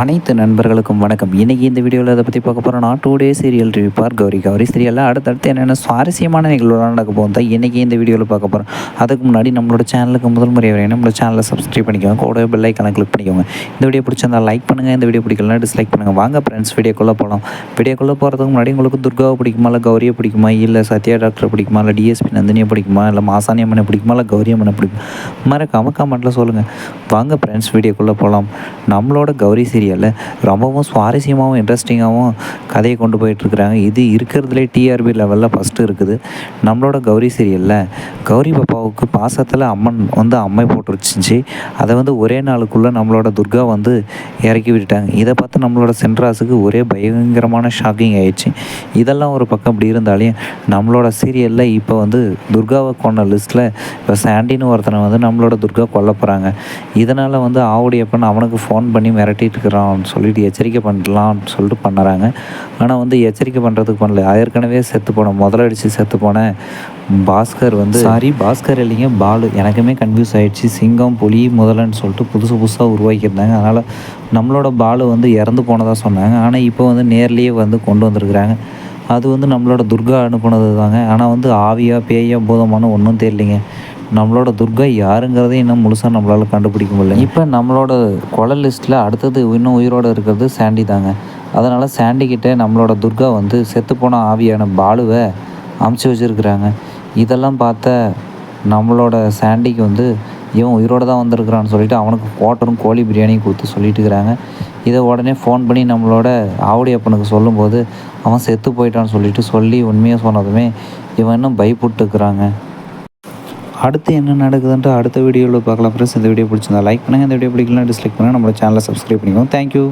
அனைத்து நண்பர்களுக்கும் வணக்கம். இன்றைக்கி இந்த வீடியோவில் அதை பற்றி பார்க்க போகிறோம் நான் today serial review for Gowri. Gowri சீரியலில் அடுத்தடுத்து என்னென்ன சுவாரஸ்யமான நிகழ்வுலாம் நடக்க போகும் தான் இன்றைக்கி இந்த வீடியோவில் பார்க்க போகிறோம் அதுக்கு முன்னாடி நம்மளோட சேனலுக்கு முதல் முறை வரையும் நம்மளோட சேனலை சப்ஸ்கிரைப் பண்ணிக்கோங்க. கூட பெல்லைக்கான கிளிக் பண்ணிக்கோங்க. இந்த வீடியோ பிடிச்சிருந்தா லைக் பண்ணுங்கள் இந்த வீடியோ பிடிக்கலனா டிஸ்லைக் பண்ணுங்கள் வாங்க ஃப்ரெண்ட்ஸ் வீடியோக்குள்ளே போகலாம் வீடியோக்குள்ளே போகிறதுக்கு முன்னாடி உங்களுக்கு துர்காவை பிடிக்குமா இல்லை கௌரியை பிடிக்குமா இல்லை சத்யா டாக்டர் பிடிக்குமா இல்லை டிஎஸ்பி நந்தினியை பிடிக்குமா இல்லை மாசாணி அம்மனை பிடிக்குமா இல்லை கௌரி அம்மனை பிடிக்குமா மறக்காமல் கமெண்ட்டில் சொல்லுங்கள் வாங்க ஃப்ரெண்ட்ஸ் வீடியோக்குள்ளே போகலாம் நம்மளோட கௌரி சீரியலில் ரொம்பவும் சுவாரஸ்யமாகவும் இன்ட்ரெஸ்டிங்காகவும் கதையை கொண்டு போயிட்டுருக்குறாங்க இது இருக்கிறதுலே டிஆர்பி லெவலில் ஃபஸ்ட்டு இருக்குது. நம்மளோட கௌரி சீரியலில் கௌரி பாப்பாவுக்கு பாசத்தில் அம்மன் வந்து அம்மை போட்டுருச்சிச்சு அதை வந்து ஒரே நாளுக்குள்ளே நம்மளோட துர்கா வந்து இறக்கி விட்டுட்டாங்க. இதை பார்த்து நம்மளோட சென்ட்ராஸுக்கு ஒரே பயங்கரமான ஷாக்கிங் ஆயிடுச்சு. இதெல்லாம் ஒரு பக்கம் அப்படி இருந்தாலையும் நம்மளோட சீரியலில் இப்போ வந்து துர்காவை கொண்ட லிஸ்ட்டில் இப்போ சாண்டின்னு ஒருத்தனை வந்து நம்மளோட துர்கா கொல்ல போகிறாங்க இதனால் வந்து ஆவுடையப்பன் அவனுக்கு ஃபோன் பண்ணி மிரட்டிட்டு இருக்கிறான்னு சொல்லிட்டு எச்சரிக்கை பண்ணலாம்னு சொல்லிட்டு பண்ணுறாங்க. ஆனால் வந்து எச்சரிக்கை பண்ணுறதுக்கு பண்ணல. ஏற்கனவே செத்து போன முதலடிச்சு செத்து போன பாஸ்கர் வந்து சாரி பாஸ்கர் இல்லைங்க பாலு. எனக்குமே கன்ஃபியூஸ் ஆகிடுச்சு சிங்கம் புலி முதலன்னு சொல்லிட்டு புதுசு புதுசாக உருவாக்கியிருந்தாங்க. அதனால் நம்மளோட பாலு வந்து இறந்து போனதாக சொன்னாங்க. ஆனால் இப்போ வந்து நேர்லேயே வந்து கொண்டு வந்திருக்கிறாங்க. அது வந்து நம்மளோட துர்கா அனுப்புனது தாங்க. ஆனால் வந்து ஆவியா பேயா பூதமான ஒன்றும் தெரியலிங்க. நம்மளோட துர்கா யாருங்கிறதே இன்னும் முழுசாக நம்மளால் கண்டுபிடிக்க முடியல. இப்போ நம்மளோட கொலை லிஸ்ட்டில் அடுத்தது இன்னும் உயிரோடு இருக்கிறது சாண்டி தாங்க. அதனால் சாண்டி கிட்டே நம்மளோட துர்கா வந்து செத்துப்போன ஆவியான பாலுவை அமுச்சு வச்சுருக்குறாங்க. இதெல்லாம் பார்த்த நம்மளோட சாண்டிக்கு வந்து இவன் உயிரோடு தான் வந்திருக்கிறான்னு சொல்லிட்டு அவனுக்கு குவாட்டரும் கோழி பிரியாணியும் கொடுத்து சொல்லிட்டு இருக்கிறாங்க. இதை உடனே ஃபோன் பண்ணி நம்மளோட ஆவுடி அப்பனுக்கு சொல்லும்போது அவன் செத்து போயிட்டான்னு சொல்லிட்டு சொல்லி உண்மையாக சொன்னதுமே இவன் இன்னும் பயப்பட்டுருக்குறாங்க அடுத்து என்ன நடக்குதுன்ட்டு அடுத்த வீடியோவில் பார்க்கலாம் ஃப்ரெண்ட்ஸ் இந்த வீடியோ பிடிச்சிருந்தா லைக் பண்ணுங்கள் இந்த வீடியோ பிடிக்கலாம் டிஸ்லைக் பண்ணுங்கள் நம்மளோட சேனலை சப்ஸ்கிரைப் பண்ணிக்கோங்க. தேங்க்யூ